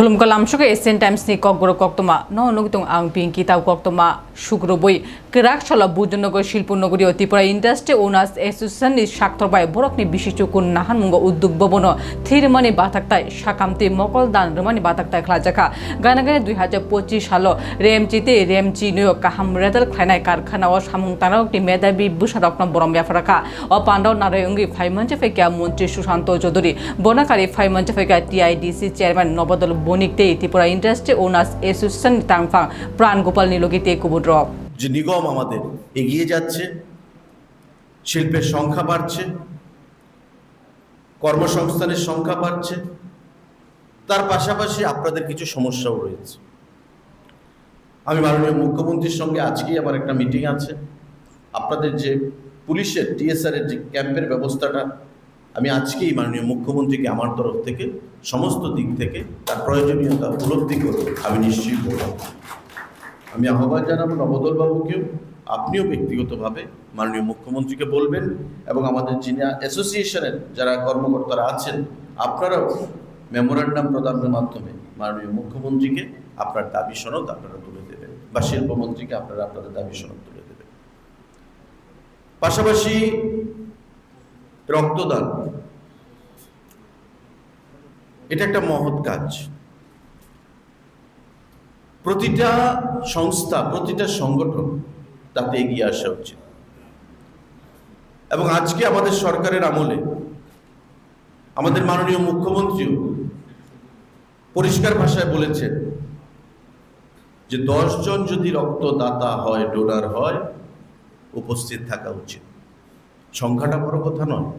khulumkalam shuka asian times ni kokgoro koktoma no nugtung ang pinki taw koktoma শুক্রবই কেরাক চলা বুজনগর শিল্পনগরী ও Tripura industry owners association ni সাক্তরবাই বরকনি বিশিষ্ট কুন নাহান মুঙ্গ উদ্যোগ ভবন থিরমানি বাতাকতাই সাকামতি মকল দান রমানি বাতাকতাই খাজাখা গানা গানে দুই হাজার পঁচিশ সাল রেমচিতে রেমচি নিয়োগ কাহাম রেদাল খাইনাই কারখানা ও সামুং তানারকনি মেধাবী বুসারকন বরম ব্যাপারাখা ও পান্ডাও নারায়ঙ্গি ফাইমঞ্চে ফেকিয়া মন্ত্রী সুশান্ত চৌধুরী বনাকারী ফাইমঞ্চে ফেকিয়া টিআইডিসি চেয়ারম্যান নবদল বণিকতে ত্রিপুরা ইন্ডাস্ট্রি ওনার্স এসোসিয়েশন তাংফাং প্রাণ গোপাল নিলগিতে কুবুদ্র। যে নিগম আমাদের এগিয়ে যাচ্ছে, শিল্পের সংখ্যা বাড়ছে, কর্মসংস্থানের সংখ্যা বাড়ছে, তার পাশাপাশি আপনাদের কিছু সমস্যাও রয়েছে। আমি মাননীয় মুখ্যমন্ত্রীর সঙ্গে আজকেই আমার একটা মিটিং আছে। আপনাদের যে পুলিশের টিএসআর এর যে ক্যাম্পের ব্যবস্থাটা আমি আজকেই মাননীয় মুখ্যমন্ত্রীকে আমার তরফ থেকে সমস্ত দিক থেকে তার প্রয়োজনীয়তা উপলব্ধি করে আমি নিশ্চয়ই বলব আমি আহ্বান জানাব নবদল বাবুকেও, আপনিও ব্যক্তিগতভাবে মাননীয় মুখ্যমন্ত্রীকে বলবেন এবং আমাদের যিনি অ্যাসোসিয়েশনের যারা কর্মকর্তারা আছেন, আপনারাও মেমোরান্ডাম প্রদানের মাধ্যমে মাননীয় মুখ্যমন্ত্রীকে আপনার দাবি সনদ আপনারা তুলে দেবেন বা শিল্পমন্ত্রীকে আপনারা আপনাদের দাবি সনদ তুলে দেবেন। পাশাপাশি রক্তদান। এটা একটা মহৎ কাজ। প্রতিটা সংস্থা, প্রতিটা সংগঠন তাতে এগিয়ে আসা উচিত। এবং আজকে আমাদের সরকারের আমলে আমাদের মাননীয় মুখ্যমন্ত্রীও পরিষ্কার ভাষায় বলেছেন যে দশজন যদি রক্তদাতা হয়, ডোনার হয়, উপস্থিত থাকা উচিত। সংখ্যাটা বড় কথা নয়।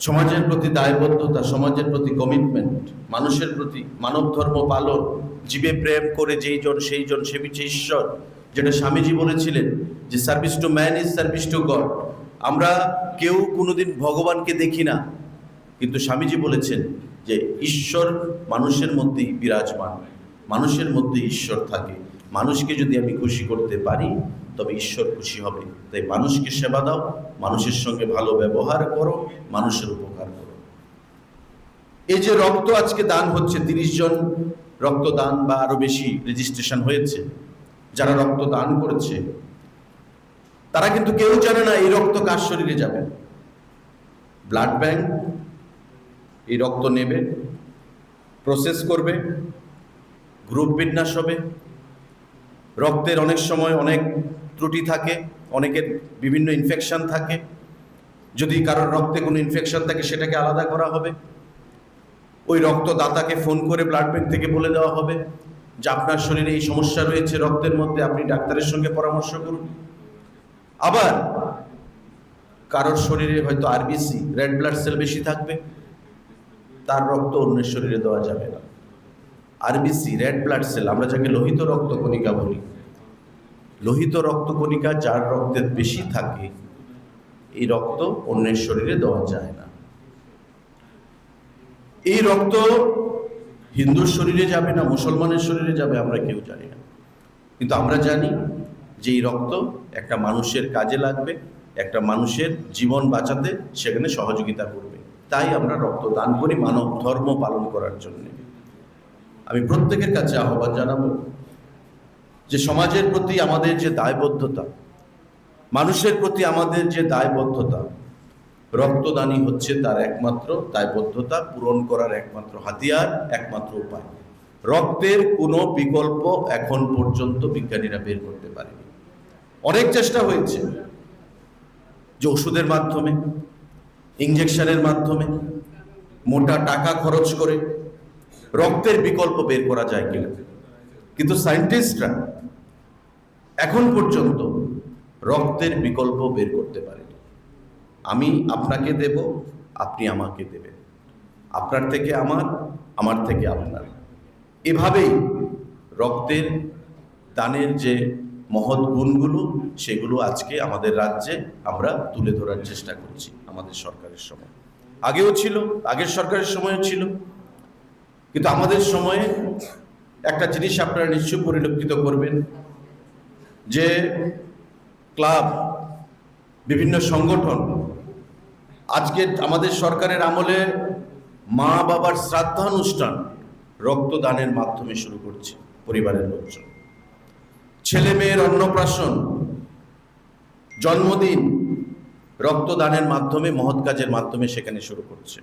সমাজের প্রতি দায়বদ্ধতা, সমাজের প্রতি কমিটমেন্ট মানুষের প্রতি মানব ধর্ম পালন, জীবে প্রেম করে যেই জন, সেই জন, সে বিচে ঈশ্বর। যেটা স্বামীজি বলেছিলেন যে service to man is service to God আমরা কেউ কোনোদিন ভগবানকে দেখি না। কিন্তু স্বামীজি বলেছেন যে, ঈশ্বর মানুষের মধ্যেই বিরাজমান। মানুষের মধ্যে ঈশ্বর থাকে। মানুষকে যদি আমি খুশি করতে পারি তবে ঈশ্বর খুশি হবে। তাই মানুষকে সেবা দাও, মানুষের সঙ্গে ভালো ব্যবহার করো, মানুষের উপকার করো। এই যে রক্ত আজকে দান হচ্ছে, তিরিশ জন রক্তদান বা আরও বেশি রেজিস্ট্রেশন হয়েছে, যারা রক্ত দান করেছে, তারা কিন্তু কেউ জানে না এই রক্ত কার শরীরে যাবে। ব্লাড ব্যাংক এই রক্ত নেবে প্রসেস করবে গ্রুপ বিন্যাস হবে। রক্তের অনেক সময় অনেক ত্রুটি থাকে, অনেকের বিভিন্ন ইনফেকশান থাকে। যদি কারোর রক্তে কোনো ইনফেকশন থাকে, সেটাকে আলাদা করা হবে। ওই রক্তদাতাকে ফোন করে ব্লাড ব্যাঙ্ক থেকে বলে দেওয়া হবে যে, আপনার শরীরে এই সমস্যা রয়েছে রক্তের মধ্যে, আপনি ডাক্তারের সঙ্গে পরামর্শ করুন। আবার কারোর শরীরে হয়তো আরবিসি রেড ব্লাড সেল বেশি থাকবে, তার রক্ত অন্যের শরীরে দেওয়া যাবে না। আরবিসি রেড ব্লাড সেল আমরা যাকে লোহিত রক্তকণিকা বলি লোহিত রক্তকণিকা যার রক্তের বেশি থাকে, এই রক্ত অন্যের শরীরে দেওয়া যায় না। এই রক্ত হিন্দুর শরীরে যাবে না, মুসলমানের শরীরে যাবে, আমরা কেউ জানি না। কিন্তু আমরা জানি যে এই রক্ত একটা মানুষের কাজে লাগবে, একটা মানুষের জীবন বাঁচাতে সেখানে সহযোগিতা করবে। তাই আমরা রক্ত দান করি মানব ধর্ম পালন করার জন্য। আমি প্রত্যেকের কাছে আহ্বান জানাব যে সমাজের প্রতি আমাদের যে দায়বদ্ধতা, মানুষের প্রতি আমাদের যে দায়বদ্ধতা, রক্তদানই হচ্ছে তার একমাত্র দায়বদ্ধতা, পূরণ করার একমাত্র হাতিয়ার, একমাত্র উপায়। রক্তের কোনো বিকল্প এখন পর্যন্ত বিজ্ঞানীরা বের করতে পারেনি। অনেক চেষ্টা হয়েছে যে ওষুধের মাধ্যমে ইঞ্জেকশনের মাধ্যমে মোটা টাকা খরচ করে রক্তের বিকল্প বের করা যায় কিনা। কিন্তু সায়েন্টিস্টরা এখন পর্যন্ত রক্তের বিকল্প বের করতে পারেনি। আমি আপনাকে দেব, আপনি আমাকে দেবেন। আপনার থেকে আমার আমার থেকে আপনার। এভাবেই রক্তের দানের যে মহৎ গুণগুলো, সেগুলো আজকে আমাদের রাজ্যে আমরা তুলে ধরার চেষ্টা করছি আমাদের সরকারের সময়। আগেও ছিল, আগের সরকারের সময়ও ছিল। কিন্তু আমাদের সময়ে একটা জিনিস আপনারা নিশ্চয় পরিলক্ষিত করবেন যে ক্লাব, বিভিন্ন সংগঠন আজকে আমাদের সরকারের আমলে মা বাবার শ্রাদ্ধানুষ্ঠান রক্তদানের মাধ্যমে শুরু করছে পরিবারের লোকজন। ছেলে মেয়ের অন্নপ্রাশন, জন্মদিন রক্তদানের মাধ্যমে, মহৎ কাজের মাধ্যমে সেখানে শুরু করছে।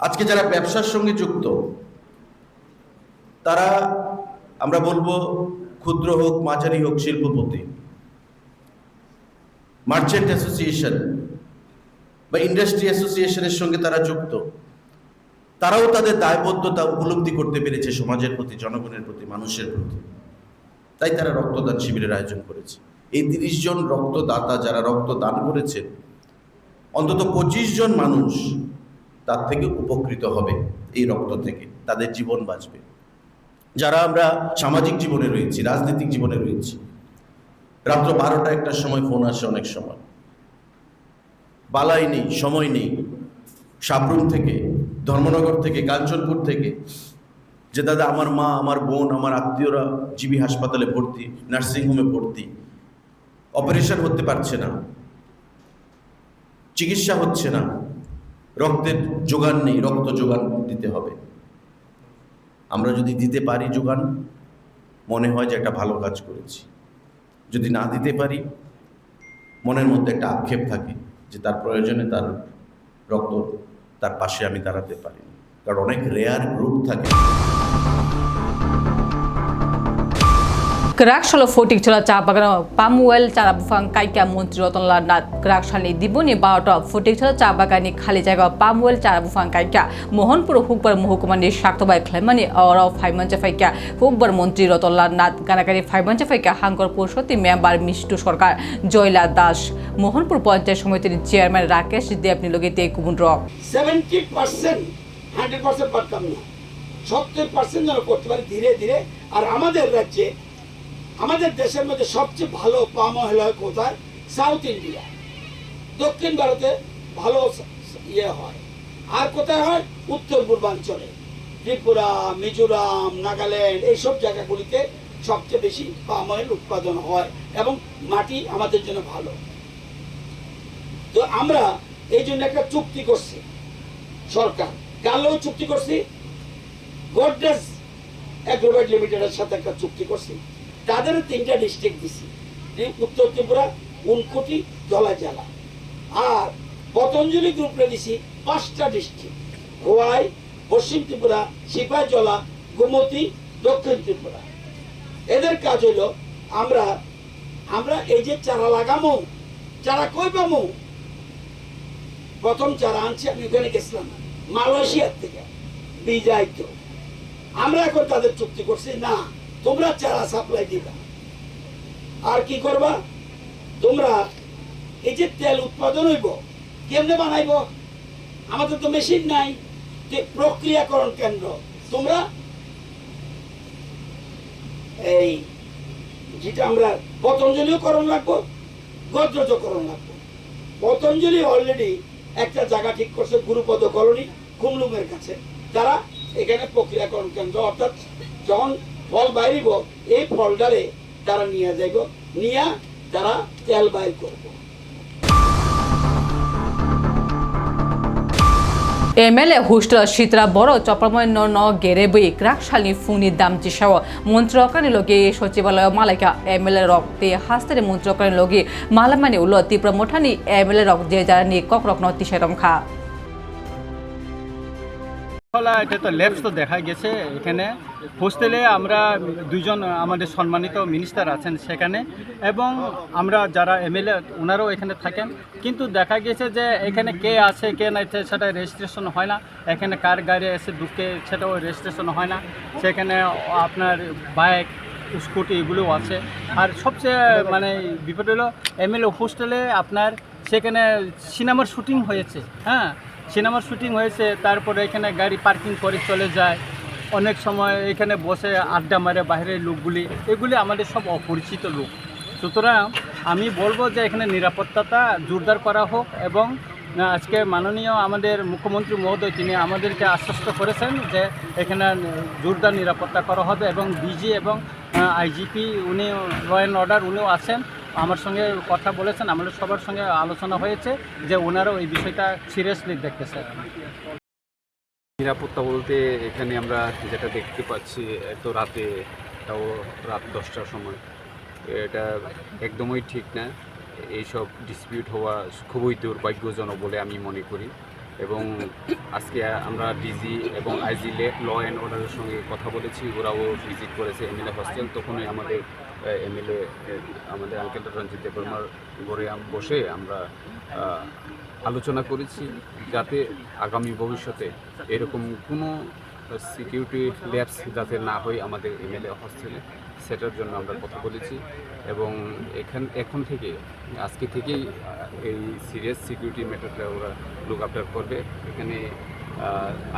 আজকে যারা ব্যবসার সঙ্গে যুক্ত তারা, আমরা বলব, ক্ষুদ্র হোক, মাঝারি হোক, শিল্পপতি। মার্চেন্ট অ্যাসোসিয়েশন বা ইন্ডাস্ট্রি অ্যাসোসিয়েশনের সঙ্গে তারা যুক্ত। তারাও তাদের দায়বদ্ধতা উপলব্ধি করতে পেরেছে সমাজের প্রতি, জনগণের প্রতি, মানুষের প্রতি। তাই তারা রক্তদান শিবিরের আয়োজন করেছে। এই তিরিশ জন রক্তদাতা যারা রক্তদান করেছে অন্তত পঁচিশ জন মানুষ তার থেকে উপকৃত হবে এই রক্ত থেকে। তাদের জীবন বাঁচবে। যারা আমরা সামাজিক জীবনে রয়েছি, রাজনৈতিক জীবনে রয়েছি, রাত্র বারোটা একটার সময় ফোন আসে অনেক সময়। বালাই নেই, সময় নেই। সাবরুম থেকে, ধর্মনগর থেকে, কাঞ্চনপুর থেকে যে, দাদা, আমার মা, আমার বোন, আমার আত্মীয়রা জিবি হাসপাতালে ভর্তি নার্সিংহোমে ভর্তি। অপারেশন হতে পারছে না। চিকিৎসা হচ্ছে না। রক্তের যোগান নেই, রক্ত যোগান দিতে হবে। আমরা যদি দিতে পারি যোগান, মনে হয় যে একটা ভালো কাজ করেছি। যদি না দিতে পারি, মনের মধ্যে একটা আক্ষেপ থাকে যে তার প্রয়োজনে তার রক্ত তার পাশে আমি দাঁড়াতে পারি কারণ অনেক রেয়ার গ্রুপ থাকে। Kerak Shalo Fotik Chola Chabagan Pamuel Chara Bufang Kaika Mantri Rotnla Nat Kerak Shali Dibuni Baota Fotik Chola Chabagani Khali Jaga Pamuel Chara Bufang Kaika Mohanpur Hukbar Muhukumani Shaktobai Klemani Ora Faimancha Faika Hukbar Mantri Rotnla Nat Ganagari Faimancha Faika Hangor Purshoti Member Mishtu Sorkar Joyla Das Mohanpur panchayat সমিতির chairman Rakesh Deb নিলগিতে কুমুন্ড্র seventy percent hundred percent পারতাম না সত্তর percent যেন করতে পারি ধীরে ধীরে আর আমাদের রাজ্যে আমাদের দেশের মধ্যে সবচেয়ে ভালো পাম অয়েল হয় কোথায়? সাউথ ইন্ডিয়া দক্ষিণ ভারতে ভালো ইয়ে হয়। আর কোথায় হয়? উত্তর পূর্বাঞ্চলে। ত্রিপুরা, মিজোরাম, নাগাল্যান্ড এইসব জায়গাগুলিতে সবচেয়ে বেশি পাম অয়েল উৎপাদন হয় এবং মাটি আমাদের জন্য ভালো। তো আমরা এই জন্য একটা চুক্তি করছি সরকার। কালো চুক্তি করছি। গোডরেজ অ্যাগ্রোভেট লিমিটেডের সাথে একটা চুক্তি করছি। তাদের তিনটা ডিস্ট্রিক্ট দিছি। উত্তর ত্রিপুরা, উনকোটি, জলা জেলা। আর পতঞ্জলি গ্রুপে দিছি পাঁচটা ডিস্ট্রিক্ট খোয়াই পশ্চিম ত্রিপুরা সিপাহীজলা গোমতী, দক্ষিণ ত্রিপুরা। এদের কাজ হলো, আমরা আমরা এই যে চারা লাগামো, চারা কই পামো? প্রথম চারা আনছি আমি ওখানে গেছিলাম, মালয়েশিয়ার থেকে বীজ আইতো আমরা এখন তাদের চুক্তি করছি, না তোমরা চারা সাপ্লাই দিবা। আর কি করবা? তোমরা এই যে তেল উৎপাদন হইব, কেমনে বানাইব? আমাদের তো মেশিন নাই যে প্রক্রিয়াকরণ কেন্দ্র। তোমরা এই যেটা আমরা পতঞ্জলিও করণ লাগবো গোদরেজও করণ লাগবো। পতঞ্জলি অলরেডি একটা জায়গা ঠিক করছে গুরুপদ কলোনি কুমলুমের কাছে। তারা এখানে প্রক্রিয়াকরণ কেন্দ্র, অর্থাৎ যখন ফল বাইরিব, এই ফলটারে তারা নিয়ে যাইব, নিয়ে তারা তেল বাইর করব। এমএলএ হুষ্ট শীতরা বড় চপ্রময় ন গেরেবই ক্রাকশালী ফুনি দাম চিসাও মন্ত্রকানি লগে সচিবালয় মালাইকা এমএলএ রক তে হাস্তারে মন্ত্রকানি লগে মালামানি উল তীব্র মোঠানি এমএলএ রক যে যারা নি কক রক নতিশে রমখা। ফলা এটা তো ল্যাবস তো দেখা গেছে এখানে। হোস্টেলে আমরা দুইজন, আমাদের সম্মানিত মিনিস্টার আছেন সেখানে এবং আমরা যারা এমএলএ, ওনারাও এখানে থাকেন। কিন্তু দেখা গেছে যে এখানে কে আছে, কে নাই সেটা রেজিস্ট্রেশন হয় না। এখানে কার গাড়ি এসে ঢুকে, সেটাও রেজিস্ট্রেশন হয় না। সেখানে আপনার বাইক, স্কুটি এগুলোও আছে। আর সবচেয়ে মানে বিপদ হলো, এমএলএ হোস্টেলে আপনার সেখানে সিনেমার শুটিং হয়েছে হ্যাঁ? সিনেমার শুটিং হয়েছে, তারপরে এখানে গাড়ি পার্কিং করে চলে যায়। অনেক সময় এখানে বসে আড্ডা মারে বাইরের লোকগুলি, এগুলি আমাদের সব অপরিচিত লোক। সুতরাং আমি বলব যে এখানে নিরাপত্তাটা জোরদার করা হোক এবং আজকে মাননীয় আমাদের মুখ্যমন্ত্রী মহোদয়, তিনি আমাদেরকে আশ্বস্ত করেছেন যে এখানে জোরদার নিরাপত্তা করা হবে এবং ডিজি এবং আইজিপি উনি ল অ্যান্ড অর্ডার উনিও আছেন। আমার সঙ্গে কথা বলেছেন, আমাদের সবার সঙ্গে আলোচনা হয়েছে যে ওনারা ওই বিষয়টা সিরিয়াসলি দেখতেছে। নিরাপত্তা বলতে এখানে আমরা যেটা দেখতে পাচ্ছি এত রাতে, তাও রাত দশটার সময়। এটা একদমই ঠিক না। এইসব ডিসপিউট হওয়া খুবই দুর্ভাগ্যজনক বলে আমি মনে করি। এবং আজকে আমরা ডিজি এবং আইজি ল অ্যান্ড অর্ডারের সঙ্গে কথা বলেছি। ওরাও ভিজিট করেছে এমএলএ হস্টেল তখনই আমাদের এমএলএ আমাদের আঙ্কেল রঞ্জিত দেববর্মার ঘরে বসে আমরা আলোচনা করেছি যাতে আগামী ভবিষ্যতে এরকম কোনো সিকিউরিটি ল্যাবস যাতে না হয় আমাদের এমএলএ হস্টেলে, সেটার জন্য আমরা কথা বলেছি এবং এখান, এখন থেকে, আজকে থেকেই এই সিরিয়াস সিকিউরিটি ম্যাটারটা ওরা লুক আফটার করবে। এখানে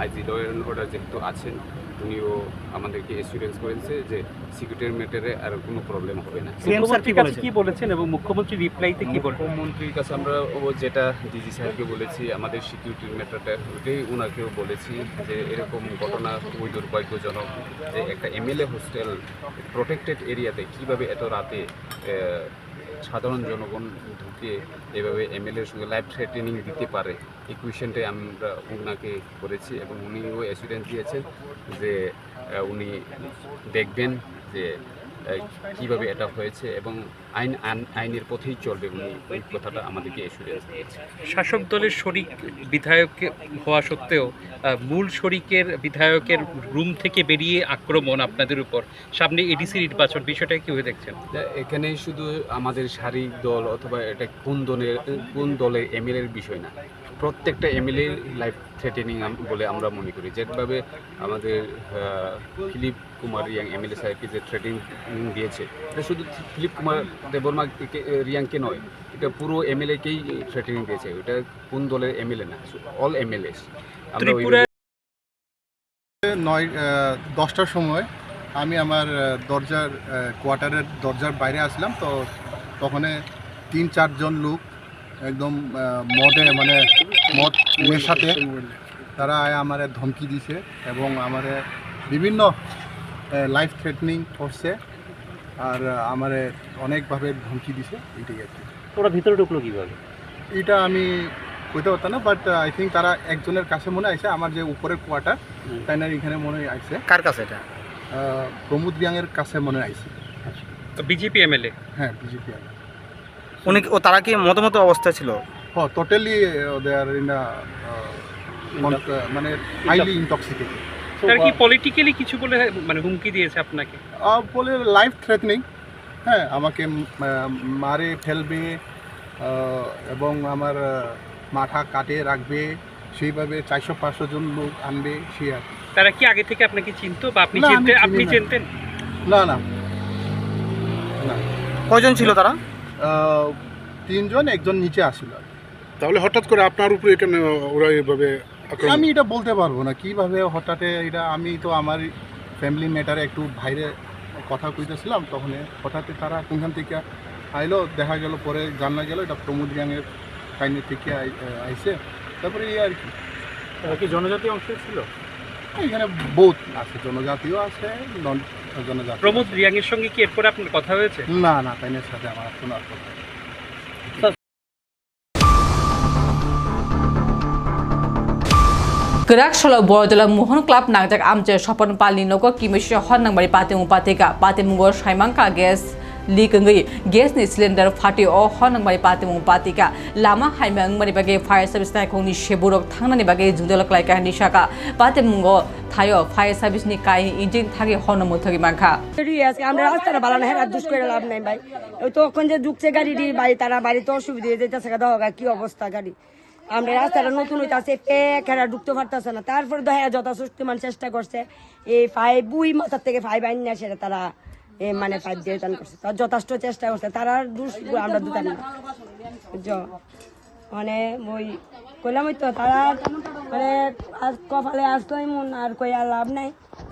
আইজি ল অ্যান্ড অর্ডার যেহেতু আছেন উনিও আমাদেরকে এসিউরেন্স করেছে যে সিকিউরিটির ম্যাটারে আর কোনো প্রবলেম হবে না। সিএম স্যার কি বলেছেন? কি বলেছেন এবং মুখ্যমন্ত্রী রিপ্লাইতে কি বলবেন মুখ্যমন্ত্রীর কাছে আমরা ও যেটা ডিজি সাহেবকে বলেছি আমাদের সিকিউরিটির ম্যাটারটা ওটাই ওনাকেও বলেছি যে এরকম ঘটনা খুবই দুর্ভাগ্যজনক যে একটা এমএলএ হোস্টেল প্রোটেক্টেড এরিয়াতে কীভাবে এত রাতে সাধারণ জনগণ ঢুকে এভাবে এমএলএর সঙ্গে লাইফ থ্রেটেনিং দিতে পারে, এই কুয়েশনটাই আমরা ওনাকে করেছি এবং উনিও অ্যাসুরেন্স দিয়েছেন যে উনি দেখবেন যে কীভাবে এটা হয়েছে এবং আইন আইন- আইনের পথেই চলবে উনি ওই কথাটা আমাদেরকে এসুরেন্স দিয়েছে। শাসক দলের শরিক বিধায়ক হওয়া সত্ত্বেও মূল শরিকের বিধায়কের রুম থেকে বেরিয়ে আক্রমণ আপনাদের উপর। সামনে এডিসি নির্বাচন বিষয়টা কীভাবে দেখছেন? এখানে শুধু আমাদের শারীরিক দল অথবা এটা কোন দলের কোন দলের এমএলএর বিষয় না। প্রত্যেকটা এমএলএ লাইফ থ্রেটেনিং বলে আমরা মনে করি। যেভাবে আমাদের ফিলিপ কুমার রিয়াং এমএলএ সাহেবকে যে থ্রেটিং দিয়েছে এটা শুধু ফিলিপ কুমার দেববর্মা রিয়াংকে নয় এটা পুরো এমএলএকেই থ্রেটেনিং দিয়েছে। এটা কোন দলের এমএলএ না অল এমএলএ আমরা নয় দশটার সময় আমি আমার দরজার কোয়ার্টারের দরজার বাইরে আসলাম তো তখন তিন চারজন লোক একদম মদে মানে মদ নেশাতে তারা আয় আমারে ধমকি দিছে এবং আমারে বিভিন্ন লাইফ থ্রেটনিং করছে আর আমারে অনেকভাবে ধমকি দিছে এইটাই আর কি। ওরা ভিতরে ঢুকলো কীভাবে? এটা আমি কইতে পারতাম না বাট আই থিঙ্ক তারা একজনের কাছে মনে আইছে আমার যে উপরের কোয়ার্টার তাই না এখানে মনে হয় আইছে। কার কাছে এটা? প্রমোদ রিয়াংয়ের কাছে মনে হয় তো বিজেপি এমএলএ? হ্যাঁ বিজেপি উনি ও তারা কি মতামত অবস্থায় ছিল? হ্যাঁ টোটালি দে আর ইন মানে হাইলি ইনটক্সিকেটেড তার কি পলিটিক্যালি কিছু বলে মানে হুমকি দিয়েছে আপনাকে? বলে লাইফ থ্রেটনিং হ্যাঁ আমাকে মারে ফেলবে এবং আমার মাথা কাটে রাখবে সেইভাবে চারশো পাঁচশো জন লোক আনবে সে আর তারা কি আগে থেকে আপনাকে চিনতো বা আপনি না, চিনতে আপনি চিনতেন? না না। না। কয়জন ছিল তারা? তিনজন একজন নিচে আসছিল আর তাহলে হঠাৎ করে আপনার উপরে কেন ওরা এভাবে আমি এটা বলতে পারব না কীভাবে হঠাৎ এটা আমি তো আমার ফ্যামিলি ম্যাটারে একটু বাইরে কথা কইতেছিলাম তখন হঠাৎ তারা কোনখান থেকে আইলো দেখা গেল পরে জানা গেল এটা প্রমোদ গ্যাংয়ের কাহিনী থেকে আই- আইছে। তারপরে এই আর কি। জনজাতি অংশ ছিল? এখানে বহুত আছে জনজাতিও আছে নন প্রমোদ রিয়াং মোহন ক্লাব নাগজাক আমচে স্বপন পাল নিনক কিমিশ হর নাংবাড়ি পাতে উপাতিকা পাতে মুগর সাইমাঙ্কা guest mu patika lama haimang bari bage fire service tai khongni sheburok thangnani bage jungdolak lai ka ni shaka pati mungo thayo fire service ni kai engine thagi hon mo thagi mangkha গাড়ি আছে আমরা রাস্তাটা ভালো না হেরা দুষ লাভ নাই ভাই ওই তো ওখান যে ঢুকছে গাড়িটি ভাই তারা বাড়িতে অসুবিধা হয়ে যেতেছে দেখা কি অবস্থা গাড়ি আমরা রাস্তাটা নতুন হইতাছে পেক হেরা ঢুকতে পারতেছে না তারপরে তো হ্যাঁ যথাশক্তি মান চেষ্টা করছে এই ফাইভ বুই মাথার থেকে ফাইভ আইন না সেটা তারা এ মানে ফাইভ দিয়ে টান করছে তার যথেষ্ট চেষ্টা করছে, তারা দুষ আমরা দুটান না মানে ওই কইলাম ওই তো, তারা মানে আজ কপালে আসতো এমন, আর কই আর লাভ নাই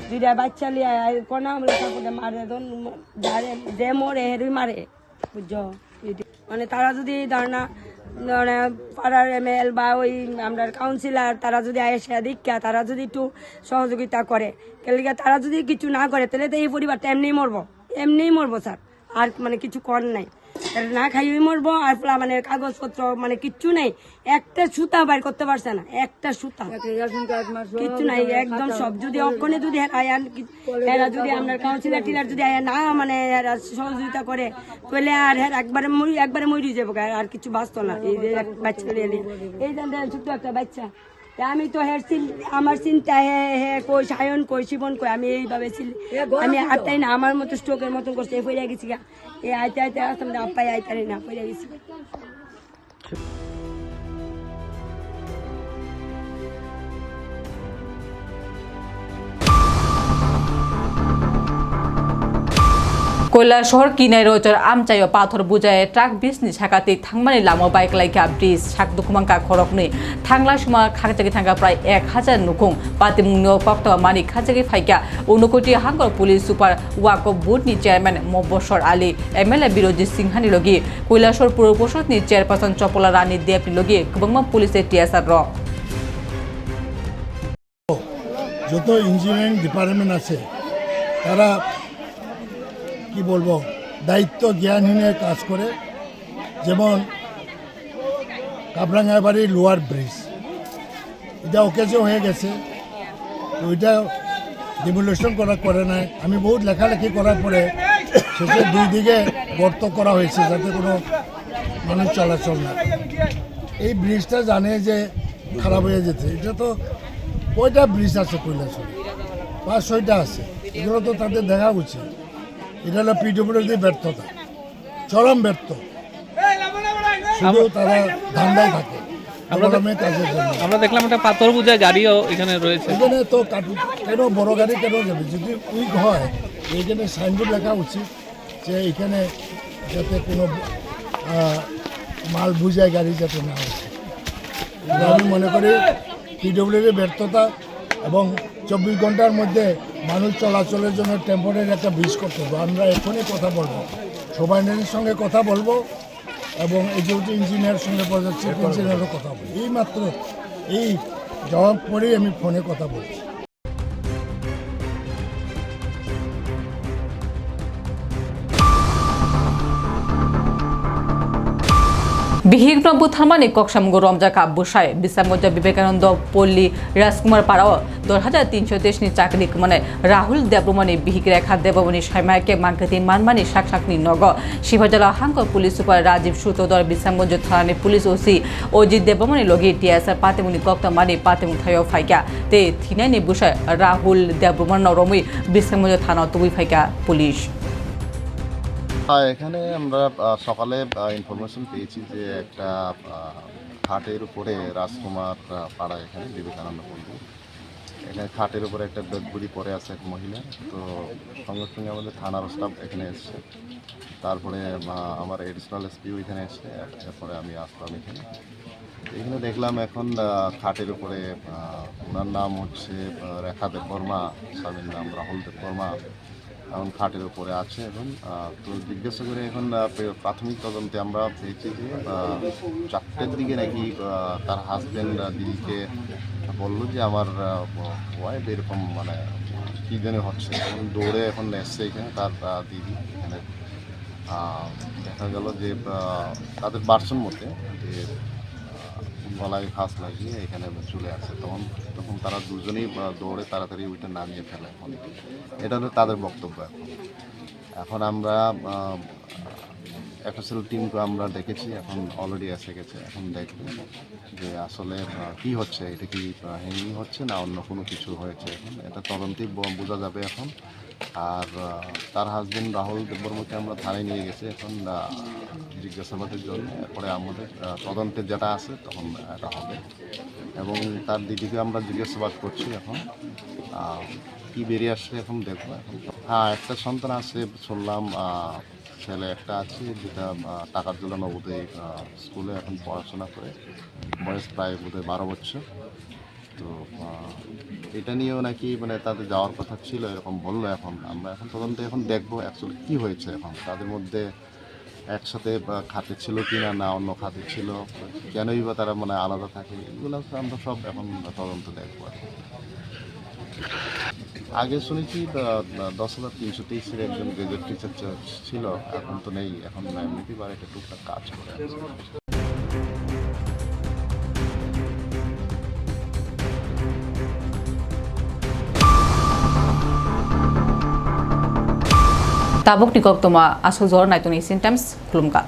দুইটা বাচ্চা লিয়া কোনা ঠাকুরে মারে দন যারে যে মরে, হেরুই মারে বুঝছ। মানে তারা যদি ধারণা মানে পাড়ার এম এল বা ওই আমরা কাউন্সিলার তারা যদি আয়েসা দীক্ষা, তারা যদি একটু সহযোগিতা করে। কেলিকা তারা যদি কিছু না করে, তাহলে তো এই পরিবারটা এমনিই মরবো। এমনিই মরবো, স্যার। আর মানে কিছু কর নাই। না খাইয়ে মরবো, আর মানে কাগজপত্র মানে কিচ্ছু নেই। একটা সুতা বাইর করতে পারছে না, একটা সুতা। কিচ্ছু নাই, একদম সব যদি অক্ষণে যদি হেরা যদি আপনার কাউন্সিলার টিলার যদি না মানে হেরা সহযোগিতা করে, তাহলে আর হের একবারে মরি একবারে মরি যাব, আর কিছু বাঁচতো না। এই বাচ্চা। এই ছোট্ট একটা বাচ্চা। আমি তো হের আমার চিন্তা হে হে কই সায়ন কই শিবন কই আমি এইভাবে ছিল আমি আত্মাই না আমার মতো স্ট্রোকের মতন করছে এ পড়ে গেছি গা। এ আইতে আইতে আসতাম আপাই আপ্পাই আইতারি না পড়ে গেছি। কৈলাসহর কিনাই রোজর আমচাই পাথর বুজায় ট্রাক বিজনি সাকাতে থাংমানি লামো বাইক লাইকা ব্রিজ সাক দুকুমাঙ্কা খরকনি থাংলা সুমা খাকজাগি থাঙ্গা প্রায় এক হাজার নুকুং। পাতিমুংনো কক্ত মানি খাকজাগি ফাইকা। উনকোটি হাঙ্গর পুলিশ সুপার ওয়াক বুথনি চেয়ারম্যান মবসর আলী। এমএলএ বিরোধী সিংহানি লগি। কৈলাসহর পুর পরিষদনি চেয়ারপারসন চপলা রানী দেবনি লগি। গোবাংমা পুলিশের টিএসআর র। যত ইঞ্জিনিয়ারিং ডিপার্টমেন্ট আছে, তারা কি বলব, দায়িত্ব জ্ঞানহীনের কাজ করে, যেমন কাবরাঙ্গাবাড়ি লোয়ার ব্রিজ। এটা ওকেজে হয়ে গেছে। তো ওইটা ডিমোলেশন করা করে নাই। আমি বহুত লেখালেখি করার পরে শেষে দুই দিকে গর্ত করা হয়েছে যাতে কোনো মানুষ চলাচল না এই ব্রিজটা জানে যে খারাপ হয়ে যেতে। এটা তো কয়টা ব্রিজ আছে কৈলাসরে? পাঁচ ছয়টা আছে। এগুলো তো তাদের দেখা উচিত। এটা হলো পিডব্লিউডি ব্যর্থতা চরম ব্যর্থ। শুধু তারা ধান্দায় থাকে আমরা দেখলাম একটা পাথর বোঝা গাড়িও এখানে রয়েছে। এখানে তো কেন বড় গাড়ি কেন যাবে? যদি উইক হয় এখানে সাইনবোর্ড লেখা উচিত যে এখানে যাতে কোনো মাল বুঝায় গাড়ি যাতে না এটা আমি মনে করি পিডব্লিউডির ব্যর্থতা এবং চব্বিশ ঘণ্টার মধ্যে মানুষ চলাচলের জন্য টেম্পোরারি একটা ব্রিজ করতে হবে। আমরা এখনই কথা বলব। সবাইনের সঙ্গে কথা বলব এবং এক্সিকিউটিভ ইঞ্জিনিয়ারের সঙ্গে চিফ ইঞ্জিনিয়ারও কথা বলব। এই মাত্র এই জবাব পরেই আমি ফোনে কথা বলছি। বিহিগ্ন বুথামানি কক্সামগো রমজা কাব্যসায় বিসামজ্জা বিবেকানন্দ পল্লী রাজকুমার পাড়াও দশ হাজার তিনশো তেইশনি চাকরি মানে রাহুল দেবরমানি বিহিক রেখা দেবমণি সাইমাকে মাঙ্কাতি মানমানি শাক শাকনি নগ। শিবজলা হাঙ্ক পুলিশ সুপার রাজীব সুতোদর বিসামজ্জ থানানি পুলিশ ওসি অজিত দেবমণি লগি টিএসআর পাতেমুনি কক্তমানি পাতেমু থাইও ফাইকা। তে থিনাইনি বুসায় রাহুল দেবরমান রমুই বিসামজ্জ থানা তুবুই ফাইকা পুলিশ। হ্যাঁ এখানে আমরা সকালে ইনফরমেশন পেয়েছি যে একটা খাটের উপরে রাজকুমার পাড়া এখানে, বিবেকানন্দ পল্লী এখানে খাটের উপরে একটা বডি পড়ে আছে এক মহিলা। তো সঙ্গে সঙ্গে আমাদের থানার স্টাফ এখানে এসছে। তারপরে আমার এডিশনাল এসপিও এখানে এসছে। তারপরে আমি আসলাম এখানে। এখানে দেখলাম এখন খাটের উপরে ওনার নাম হচ্ছে রেখা দেববর্মা, স্বামীর নাম রাহুল দেব দেববর্মা। এখন খাটের উপরে আছে এখন। তো জিজ্ঞাসা করে এখন প্রাথমিক তদন্তে আমরা পেয়েছি যে চারটের দিকে নাকি তার হাজব্যান্ড দিদিকে বলল যে আমার ওয়াইফ এরকম মানে কী যেন হচ্ছে। এখন দৌড়ে এখন এসছে এখানে তার দিদি এখানে। দেখা গেল যে তাদের বার্সন মতে যে গলায় ফাঁস লাগিয়ে এখানে চলে আসে। তখন তখন তারা দুজনেই দৌড়ে তাড়াতাড়ি ওইটা নামিয়ে ফেলে এখন। এটা হলো তাদের বক্তব্য এখন। এখন আমরা এফএসএল টিমকে আমরা দেখেছি, এখন অলরেডি এসে গেছে। এখন দেখবে যে আসলে কি হচ্ছে, এটা কি হ্যাঙ্গিং হচ্ছে না অন্য কোনো কিছু হয়েছে এখন। এটা তদন্তেই বোঝা যাবে এখন। আর তার হাজবেন্ড রাহুল দেববর্মাকে আমরা থানায় নিয়ে গেছি। এখন জিজ্ঞাসাবাদের জন্য। এরপরে আমাদের তদন্তের যেটা আছে তখন এটা হবে। এবং তার দিদিকে আমরা জিজ্ঞাসাবাদ করছি এখন। কি বেরিয়ে আসছে এখন দেখব এখন। হ্যাঁ একটা সন্তান আছে, শুনলাম ছেলে একটা আছে, যেটা টাকার জন্য বোধহয় স্কুলে এখন পড়াশোনা করে। বয়স প্রায় বোধহয় বারো বছর। তো এটা নিয়েও নাকি মানে তাদের যাওয়ার কথা ছিল, এরকম বলল এখন। আমরা এখন তদন্ত এখন দেখব অ্যাকচুয়ালি কী হয়েছে এখন। তাদের মধ্যে একসাথে খাতে ছিল কি না না অন্য খাতে ছিল, কেনই বা তারা মানে আলাদা থাকে, এগুলো আমরা সব এখন তদন্ত দেখব। আগে শুনেছি দশ হাজার তিনশো তেইশের একজন গ্রেজুয়েট টিচার ছিল, এখন তো নেই, এখন এমনিতে বার একটা টুকটাক কাজ করে tabuk ti gok toma aso zor nai tuni symptoms klumka